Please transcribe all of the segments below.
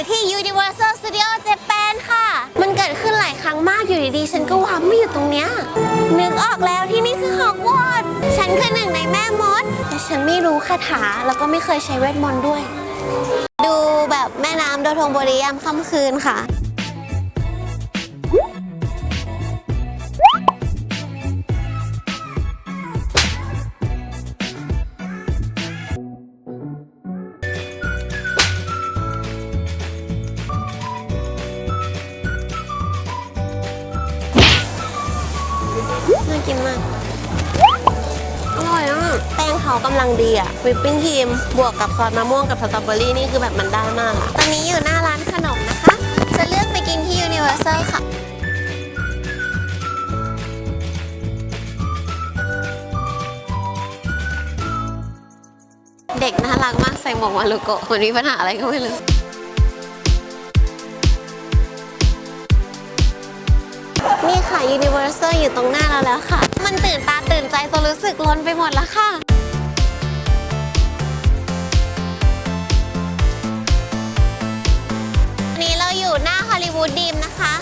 อยู่ที่ Universal Studio Japan ค่ะ มันเกิดขึ้นหลายครั้งมากอยู่ดีๆ ฉันก็ว้าไม่อยู่ตรงเนี้ย นึกออกแล้วที่นี่คือฮอกวอตส์ฉันคือหนึ่งในแม่มด แต่ฉันไม่รู้คาถา แล้วก็ไม่เคยใช้เวทมนต์ด้วย ดูแบบแม่น้ำโดโทงโบริยามค่ำคืนค่ะ กินมาก อร่อยอะ แป้งเขากำลังดีอะวิปปิ้งครีมบวกกับซอสมะม่วงกับสตรอเบอรี่นี่คือแบบมันได้มากอะตอนนี้อยู่หน้าร้านขนมนะคะ จะเลือกไปกินที่ Universal ค่ะเด็กน่ารักมากใส่หมวกมารุโกะเหมือนมีปัญหาอะไรก็ไม่รู้ Universal อยู่ตรงหน้าเราแล้วค่ะ มันตื่นตาตื่นใจจนรู้สึกล้นไปหมดแล้วค่ะ วันนี้เราอยู่หน้าฮอลลีวูดดีมนะคะ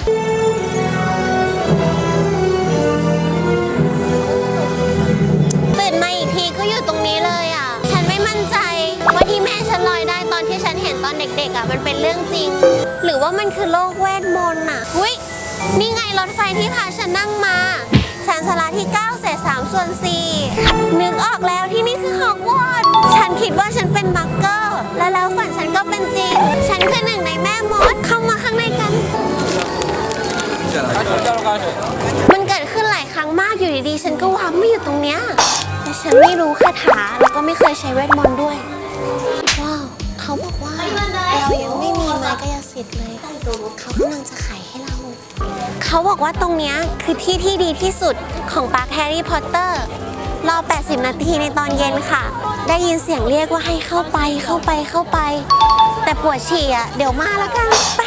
ตื่นมาอีกทีก็อยู่ตรงนี้เลยอะ ฉันไม่มั่นใจว่าที่แม่ฉันลอยได้ตอนที่ฉันเห็นตอนเด็กๆอะมันเป็นเรื่องจริง หรือว่ามันคือโลกเวทมนต์อะหุ้ยนี่ไง รถไฟที่พาฉันนั่งมาชานชาลาที่ 9 เศษ 3 ส่วน 4 นึกออกแล้วที่นี่คือฮอกวอตส์ฉันคิดว่าฉันเป็นมักเกอร์ และแล้วฝันฉันก็เป็นจริง ฉันคือหนึ่งในแม่มดเข้ามาข้างในกัน มันเกิดขึ้นหลายครั้งมากอยู่ดีๆ ฉันก็ว้าไม่อยู่ตรงเนี้ย แต่ฉันไม่รู้คาถาแล้วก็ไม่เคยใช้เวทมนต์ด้วย ว้าว เขาบอกว่า เรายังไม่มีไม้กายสิทธิ์เลย เขากำลังจะขายให้เรา เขาบอกว่าตรงเนี้ยคือที่ที่ดีที่สุดของปาร์คแฮร์รี่พอตเตอร์ รอ 80 นาทีในตอนเย็นค่ะ ได้ยินเสียงเรียกว่าให้เข้าไปเข้าไปเข้าไป แต่ปวดฉี่อะ เดี๋ยวมาแล้วกันไป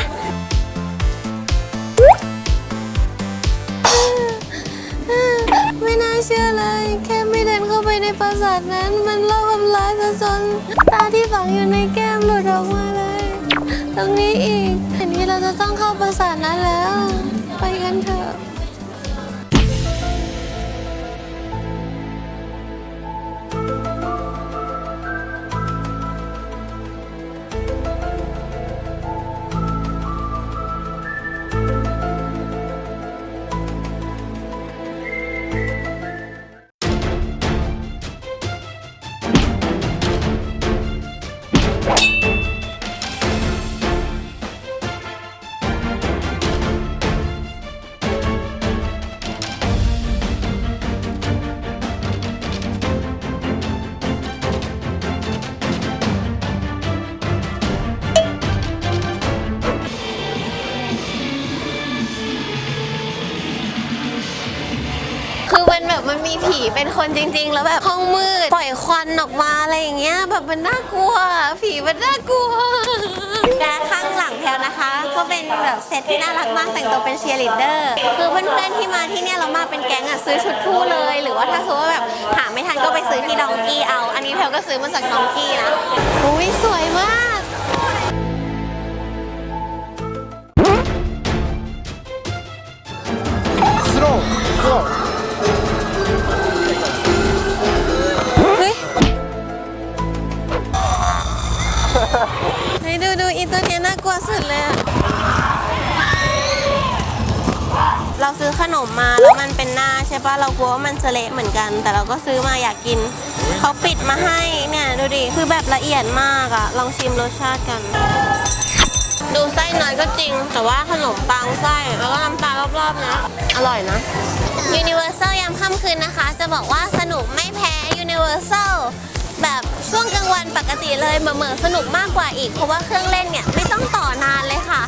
ไม่น่าเชื่อเลย แค่ไม่เดินเข้าไปในปราสาทนั้น มันเล่าคำร้ายซะจนตาที่ฝังอยู่ในแก้มหลุดออกมาเลย ตรงนี้อีกทีนี้เราจะต้องเข้าปราสาทนั้นแล้ว ไปกันเถอะ แบบมันมีผีเป็นคนจริง ๆ แล้วแบบห้องมืดปล่อยควันออกมาอะไรอย่างเงี้ย แบบมันน่ากลัว ผีมันน่ากลัวและข้างหลังแพลวนะคะ ก็เป็นแบบเซตที่น่ารักมากแต่งตัวเป็นเชียร์ลีดเดอร์คือเพื่อนๆที่มาที่เนี่ยเรามาเป็นแก๊งอะซื้อชุดคู่เลย หรือว่าถ้าสมมติว่าแบบหาไม่ทันก็ไปซื้อที่ดองกี้เอา อันนี้แพลวก็ซื้อมาจากดองกี้นะอุ้ยสวยมาก เฮ้ดูดูอีตัวเนี้ยน่ากลัวสุดเลยอะเราซื้อขนมมาแล้วมันเป็นหน้าใช่ปะเรากลัวว่ามันจะเละเหมือนกัน แต่เราก็ซื้อมาอยากกิน เขาปิดมาให้เนี่ยดูดิคือแบบละเอียดมากอะลองชิมรสชาติกัน ดูไส้น้อยก็จริง แต่ว่าขนมปังไส้แล้วก็น้ำตาลรอบๆนะ อร่อยนะ Universal ยามค่ำคืนนะคะ จะบอกว่าสนุกไม่แพ้ Universal แบบช่วงกลางวันปกติเลยเหมือๆสนุกมากกว่าอีก เพราะว่าเครื่องเล่นเนี่ยไม่ต้องต่อนานเลยค่ะ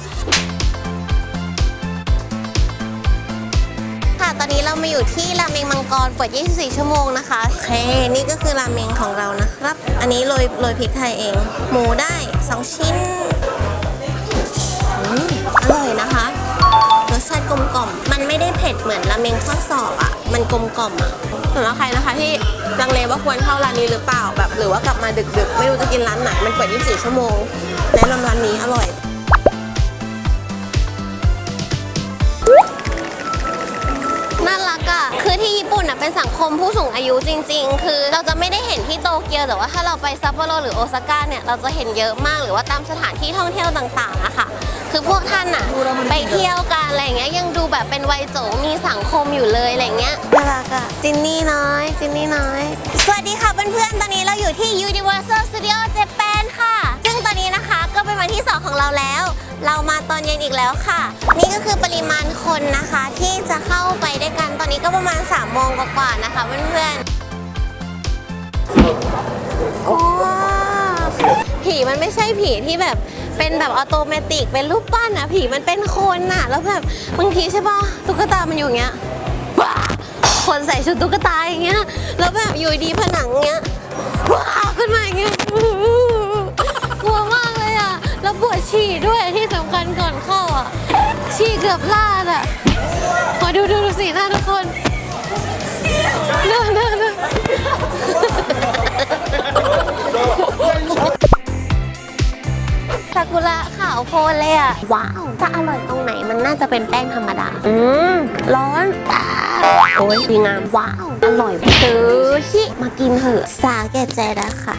ค่ะตอนนี้เรามาอยู่ที่ราเมงมังกรเปิด 24 ชั่วโมงนะคะโอเคนี่ก็คือราเมงของเรานะครับ อันนี้โรยโรยพริกไทยเอง หมูได้ 2 ชิ้นอร่อยนะ ผ็ดเหมือนราเมงข้าวสอบอะ มันกลมกล่อมอะสำหรับใครนะคะที่ลังเลว่าควรเข้าร้านนี้หรือเปล่าแบบ หรือว่ากลับมาดึกๆ ไม่รู้จะกินร้านไหน มันเปิด 24 ชั่วโมงแนะนำร้านนี้อร่อยน่ารักอะคือที่ญี่ปุ่นอะเป็นสังคมผู้สูงอายุจริง ๆ คือเราจะไม่ได้เห็นที่โตเกียวแต่ว่าถ้าเราไปซัปโปโรหรือโอซาก้าเนี่ยเราจะเห็นเยอะมากหรือว่าตามสถานที่ท่องเที่ยวต่างๆอะค่ะ คือพวกท่านอะไปเที่ยวกันอะไรเงี้ยยังดูแบบเป็นวัยโจมีสังคมอยู่เลยอะไรเงี้ยน่ารักอะจินนี่น้อยจินนี่น้อย สวัสดีค่ะเพื่อนๆตอนนี้เราอยู่ที่ Universal Studio Japan ค่ะ ซึ่งตอนนี้นะคะก็เป็นวันที่ 2 ของเราแล้ว เรามาตอนเย็นอีกแล้วค่ะ นี่ก็คือปริมาณคนนะคะ ที่จะเข้าไปด้วยกันตอนนี้ก็ประมาณ3โมงกว่าๆนะคะเพื่อนๆว้าวผีมันไม่ใช่ผีที่แบบ เป็นแบบออโตเมติกเป็นรูปปั้นอะผีมันเป็นคนอะแล้วแบบบางทีใช่ป่ะตุ๊กตามันอยู่อย่างเงี้ยว้าคนใส่ชุดตุ๊กตาอย่างเงี้ยแล้วแบบอยู่ดีผนังเงี้ยว้าขึ้นมาอย่างเงี้ยกลัวมากเลยอะแล้วปวดฉี่ด้วยที่สำคัญก่อนเข้าอะฉี่เกือบลาดอะมาดูดูดูสีหน้าทุกคน นเลยอะ ว้าว ถ้าอร่อยตรงไหนมันน่าจะเป็นแป้งธรรมดา อืม ร้อนอ่าโอ้ยดีงาม ว้าว อร่อยซื้อชิ มากินเถอะ สาแก่ใจแล้วค่ะ